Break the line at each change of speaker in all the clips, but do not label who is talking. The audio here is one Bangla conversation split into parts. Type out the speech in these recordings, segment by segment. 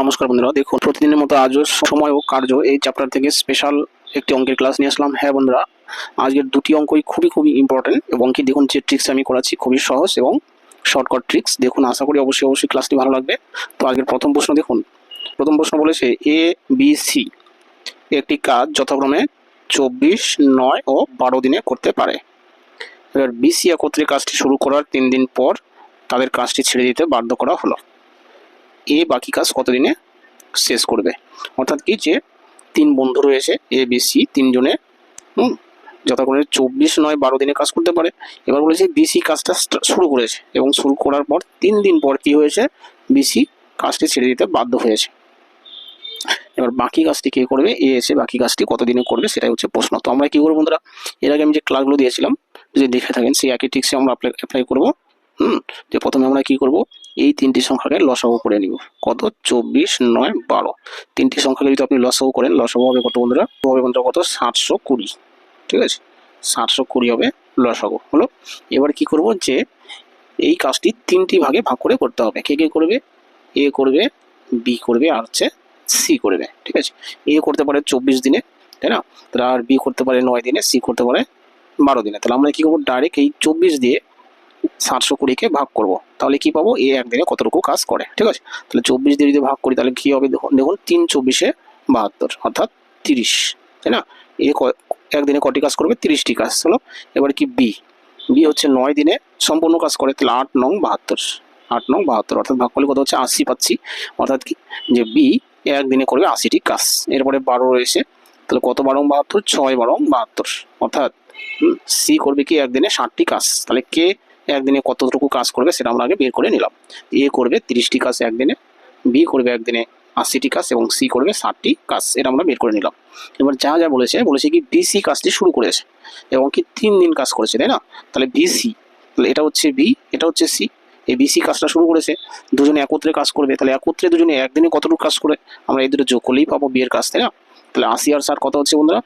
নমস্কার বন্ধুরা, দেখুন, প্রতিদিনের মতো আজও সময় ও কার্য এই চ্যাপ্টার থেকে স্পেশাল একটি অঙ্কের ক্লাস নিয়ে আসলাম। হ্যাঁ বন্ধুরা, আজকের দুটি অঙ্কই খুবই খুবই ইম্পর্টেন্ট এবং কি দেখুন, যে ট্রিক্স আমি করাচ্ছি খুবই সহজ এবং শর্টকাট ট্রিক্স দেখুন, আশা করি অবশ্যই অবশ্যই ক্লাসটি ভালো লাগবে। তো আজকের প্রথম প্রশ্ন দেখুন, প্রথম প্রশ্ন বলেছে এ বি সি একটি কাজ যথাক্রমে চব্বিশ, নয় ও বারো দিনে করতে পারে। এবার বিসি একত্রে কাজটি শুরু করার তিন দিন পর তাদের কাজটি ছেড়ে দিতে বাধ্য করা হলো। এ বাকি কাজ কতদিনে শেষ করবে অর্থাৎ কি যে তিন বন্ধু রয়েছে, এ, বি, সি, তিনজনে, হুম, যথাক্রমে চব্বিশ নয় বারো দিনে কাজ করতে পারে। এবার বলেছে বিসি কাজটা শুরু করেছে এবং শুরু করার পর তিন দিন পর কি হয়েছে? বিসি কাজটি ছেড়ে দিতে বাধ্য হয়েছে। এবার বাকি কাজটি কে করবে? এ এসে বাকি কাজটি কতদিনে করবে সেটাই হচ্ছে প্রশ্ন। তো আমরা কি করব বন্ধুরা? এর আগে আমি যে ক্লাসগুলো দিয়েছিলাম, যদি দেখে থাকেন, সেই একই টিক্সে আমরা অ্যাপ্লাই করব। হুম, যে প্রথমে আমরা কি করব? এই তিনটি সংখ্যাকে লসাগু করে নিব। কত? চব্বিশ, নয়, বারো। তিনটি সংখ্যাকে যদি আপনি লসাগু করেন, লসাগু হবে কত বন্ধুরা? হবে বন্ধুরা কত? সাতশো কুড়ি। ঠিক আছে? সাতশো কুড়ি হবে লসাগু। হলো? এবার কি করব যে, এই কাজটি তিনটি ভাগে ভাগ করে করতে হবে। কে কে করবে? এ করবে, বি করবে, আর হচ্ছে সি করবে। ঠিক আছে? এ করতে পারে চব্বিশ দিনে, তাই না? তাহলে আর বি করতে পারে নয় দিনে, সি করতে পারে বারো দিনে। তাহলে আমরা কী করব? ডাইরেক্ট এই চব্বিশ দিয়ে সাতশো কুড়িকে ভাগ করব। তাহলে কি পাবো? এ একদিনে কতটুকু কাজ করে? ঠিক আছে? তাহলে চব্বিশ দিয়ে যদি ভাগ করি, তাহলে কি হবে? দেখুন দেখুন, তিন চব্বিশে বাহাত্তর, অর্থাৎ তিরিশ, তাই না? এ একদিনে কটি কাজ করবে? তিরিশটি কাজ। হলো এবার কি বি? বি হচ্ছে নয় দিনে সম্পূর্ণ কাজ করে, তাহলে আট নং বাহাত্তর, আট নং বাহাত্তর, অর্থাৎ ভাগ করলে কত হচ্ছে? আশি পাচ্ছি। অর্থাৎ কি? যে বি একদিনে করবে আশিটি কাজ। এরপরে বারো রয়েছে, তাহলে কত বারো বাহাত্তর? ছয় বারো বাহাত্তর, অর্থাৎ সি করবে কি? একদিনে ষাটটি কাজ। তাহলে কে একদিনে কতটুকু কাজ করবে সেটা আমরা আগে বের করে নিলাম। এ করবে তিরিশটি কাজ একদিনে, বি করবে একদিনে আশিটি কাজ এবং সি করবে ষাটটি কাজ, এটা আমরা বের করে নিলাম। এবার যা যা বলেছে বলেছে কি বিসি কাজটি শুরু করেছে এবং কি তিন দিন কাজ করেছে, তাই না? তাহলে বিসি তাহলে এটা হচ্ছে বি এটা হচ্ছে সি এই বিসি কাজটা শুরু করেছে, দুজনে একত্রে কাজ করবে, তাহলে একত্রে দুজনে একদিনে কতটুকু কাজ করে? আমরা এই দুটো যোগ করলেই পাবো বিয়ের কাজ, তাই না? তাহলে আশি আর ষাট কত হচ্ছে বন্ধুরা?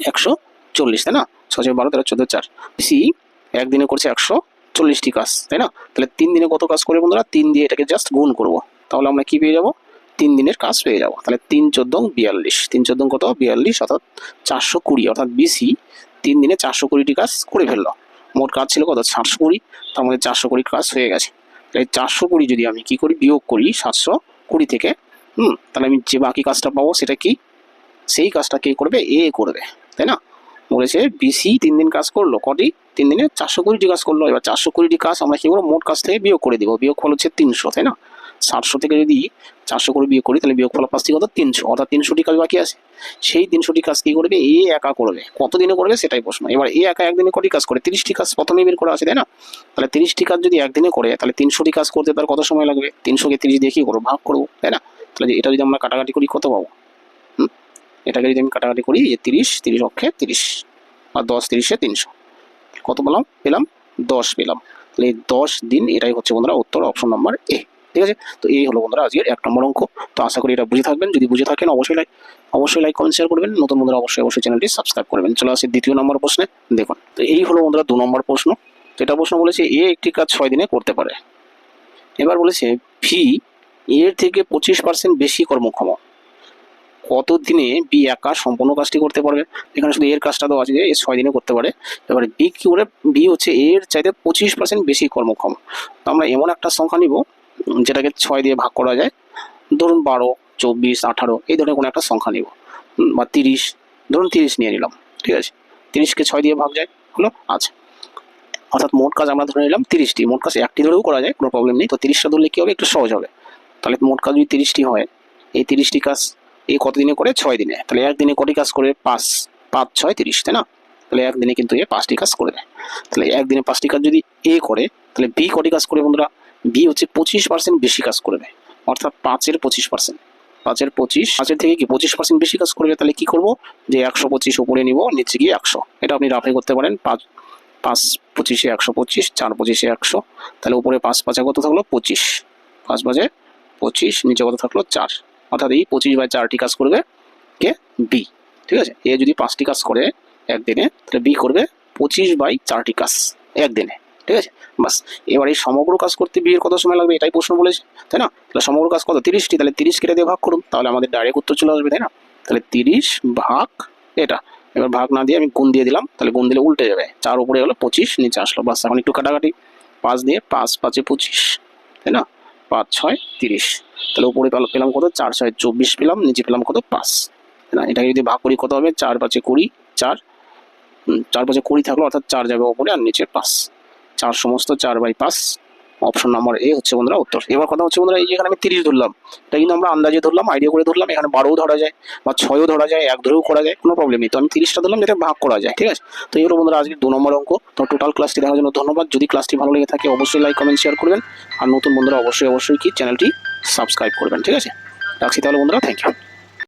একশো চল্লিশ, তাই না? ছয় বারো তেরো চোদ্দ চার। সি একদিনে করছে একশো চল্লিশটি কাজ, তাই না? তাহলে তিন দিনে কত কাজ করে বন্ধুরা? তিন দিয়ে এটাকে জাস্ট গুণ করব। তাহলে আমরা কি পেয়ে যাব? তিন দিনের কাজ পেয়ে যাব। তাহলে তিন চোদ্দ বিয়াল্লিশ। তিন চোদ্দ কত? বিয়াল্লিশ, অর্থাৎ চারশো কুড়ি, অর্থাৎ বিসি তিন দিনে চারশো কুড়িটি কাজ করে ফেলল। মোট কাজ ছিল কত? সাতশো কুড়ি। তার মধ্যে চারশো কুড়ি কাজ হয়ে গেছে। তাহলে চারশো কুড়ি যদি আমি কি করি? বিয়োগ করি সাতশো কুড়ি থেকে, হুম, তাহলে আমি যে বাকি কাজটা পাবো সেটা কি? সেই কাজটা কে করবে? এ করবে, তাই না? বলেছে বিসি তিন দিন কাজ করল, কটি? তিন দিনে চারশো কুড়িটি কাজ করল। এবার চারশো কুড়িটি কাজ আমরা কি করব? মোট কাজ থেকে বিয়োগ করে দেবো। বিয়োগ ফল হচ্ছে তিনশো, তাই না? সাতশো থেকে যদি চারশো করে বিয়োগ করি, তাহলে বিয়োগ ফল পাচ্ছি কত? তিনশো। অর্থাৎ তিনশোটি কাজ বাকি আছে। সেই তিনশোটি কাজ কি করবে? এ একা করবে। কত দিনে করবে? সেটাই প্রশ্ন। এবার এ একা একদিনে কটি কাজ করে? তিরিশটি কাজ প্রথমেই বের করা আছে, তাই না? তাহলে তিরিশটি কাজ যদি একদিনে করে, তাহলে তিনশোটি কাজ করতে তার কত সময় লাগবে? তিনশোকে তিরিশ দিয়ে কি করব? ভাগ করব, তাই না? তাহলে এটা যদি আমরা কাটাকাটি করি, কত পাবো? এটাকে যদি আমি কাটাকাটি করি যে তিরিশ তিরিশ অক্ষে তিরিশ, আর দশ তিরিশে তিনশো। কত পেলাম? পেলাম দশ পেলাম। তাহলে এই দশ দিন এটাই হচ্ছে বন্ধুরা উত্তর অপশন নাম্বার এ ঠিক আছে? তো এই হলো বন্ধুরা আজকের এক নম্বর অঙ্ক। তো আশা করি এটা বুঝে থাকবেন। যদি বুঝে থাকেন, অবশ্যই লাইক অবশ্যই লাইক কমেন্ট শেয়ার করবেন। নতুন বন্ধুরা অবশ্যই অবশ্যই চ্যানেলটি সাবস্ক্রাইব করবেন। চলে আসে দ্বিতীয় নম্বর প্রশ্নে। দেখুন, তো এই হলো বন্ধুরা দু নম্বর প্রশ্ন। তো এটা প্রশ্ন বলেছে, এ একটি কাজ ছয় দিনে করতে পারে। এবার বলেছে, ভি, এর থেকে পঁচিশ পার্সেন্ট বেশি কর্মক্ষম। কত দিনে বি একা সম্পূর্ণ কাজটি করতে পারবে? এখানে শুধু এর কাজটা তো আছে যে এ ছয় দিনে করতে পারে। এবার বি কি করে? বি হচ্ছে এর চাইতে পঁচিশ পার্সেন্ট বেশি কর্মক্ষম। তো আমরা এমন একটা সংখ্যা নিব, যেটাকে ছয় দিয়ে ভাগ করা যায়। ধরুন বারো, চব্বিশ, আঠারো, এই ধরনের কোনো একটা সংখ্যা নিব। বা তিরিশ, ধরুন তিরিশ নিয়ে নিলাম, ঠিক আছে? তিরিশকে ছয় দিয়ে ভাগ যায়, হলো আচ্ছা অর্থাৎ মোট কাজ আমরা ধরে নিলাম তিরিশটি, মোট কাজ একটি ধরেও করা যায়, কোনো প্রবলেম নেই। তো তিরিশটা ধরলে কী হবে? একটু সহজ হবে। তাহলে মোট কাজ যদি তিরিশটি হয়, এই তিরিশটি কাজ এই কতদিনে করে? ছয় দিনে। তাহলে একদিনে কটি কাজ করে পাঁচ পাঁচ, ছয়, তিরিশ, তাই না? তাহলে একদিনে কিন্তু এ পাঁচটি কাজ করবে তাহলে একদিনে পাঁচটি কাজ যদি এ করে, তাহলে বি কটি কাজ করে বন্ধুরা, বি হচ্ছে পঁচিশ পার্সেন্ট বেশি কাজ করে করবে অর্থাৎ পাঁচের পঁচিশ পার্সেন্ট পাঁচের পঁচিশ, পাঁচের থেকে কি পঁচিশ পার্সেন্ট বেশি কাজ করবে? তাহলে কি করব? যে একশো পঁচিশ উপরে নিব, নিচে গিয়ে একশো। এটা আপনি রাফে করতে পারেন। পাঁচ পাঁচ পঁচিশে একশো পঁচিশ, চার পঁচিশে একশো। তাহলে উপরে পাঁচ পাঁচে কত থাকল? পঁচিশ। পাঁচ বাজে পঁচিশ, নিচে কত থাকল? চার। অর্থাৎ এই পঁচিশ বাই চারটি কাজ করবে কে? বি ঠিক আছে? এ যদি পাঁচটি কাজ করে একদিনে, তাহলে বি করবে পঁচিশ বাই চারটি কাজ একদিনে। ঠিক আছে? বাস। এবার এই সমগ্র কাজ করতে বিয়ের কত সময় লাগবে? এটাই প্রশ্ন বলেছে, তাই না? তাহলে সমগ্র কাজ কত? তিরিশটি। তাহলে তিরিশ কেটে দিয়ে ভাগ করুন। তাহলে আমাদের ডাইরেক্ট উত্তর চলে আসবে, তাই না? তাহলে তিরিশ ভাগ এটা। এবার ভাগ না দিয়ে আমি গুণ দিয়ে দিলাম। তাহলে গুণ দিলে উল্টে যাবে। চার উপরে হলো পঁচিশ, নিচে আসলো। বাস, এখন একটু কাটাকাটি। পাঁচ দিয়ে পাঁচ, পাঁচে পঁচিশ, তাই না? পাঁচ, ছয়, তিরিশ। তাহলে উপরে পেল- পেলাম কত? চার, ছয়, চব্বিশ পেলাম, নিচে পেলাম কত? পাঁচ। না? এটাকে যদি ভাগ করি কত হবে? চার পাঁচে কুড়ি, চার। চার পাঁচে কুড়ি থাকল, অর্থাৎ চার যাবে ওপরে আর নিচে পাঁচ। চার সমস্ত চার বাই পাঁচ অপশন নাম্বার এ হচ্ছে বন্ধুরা উত্তর। এবার কথা হচ্ছে বন্ধুরা এই যে এখানে আমি তিরিশ ধরলাম, এটা কিন্তু আমরা আন্দাজে ধরলাম আইডিয়া করে ধরলাম, এখানে বারোও ধরা যায় বা ছয়ও ধরা যায়, এক ধরেও করা যায়, কোনো প্রবলেম নেই। তো আমি তিরিশটা ধরলাম যেটা ভাগ করা যায়, ঠিক আছে? তো এই হলো বন্ধুরা আজকে দু নম্বর অঙ্ক। তো টোটাল ক্লাসটি দেখার জন্য ধন্যবাদ। যদি ক্লাসটি ভালো লেগে থাকে, অবশ্যই লাইক কমেন্ট শেয়ার করবেন। আর নতুন বন্ধুরা অবশ্যই অবশ্যই কি চ্যানেলটি সাবস্ক্রাইব করবেন, ঠিক আছে? রাখছি তাহলে বন্ধুরা থ্যাংক ইউ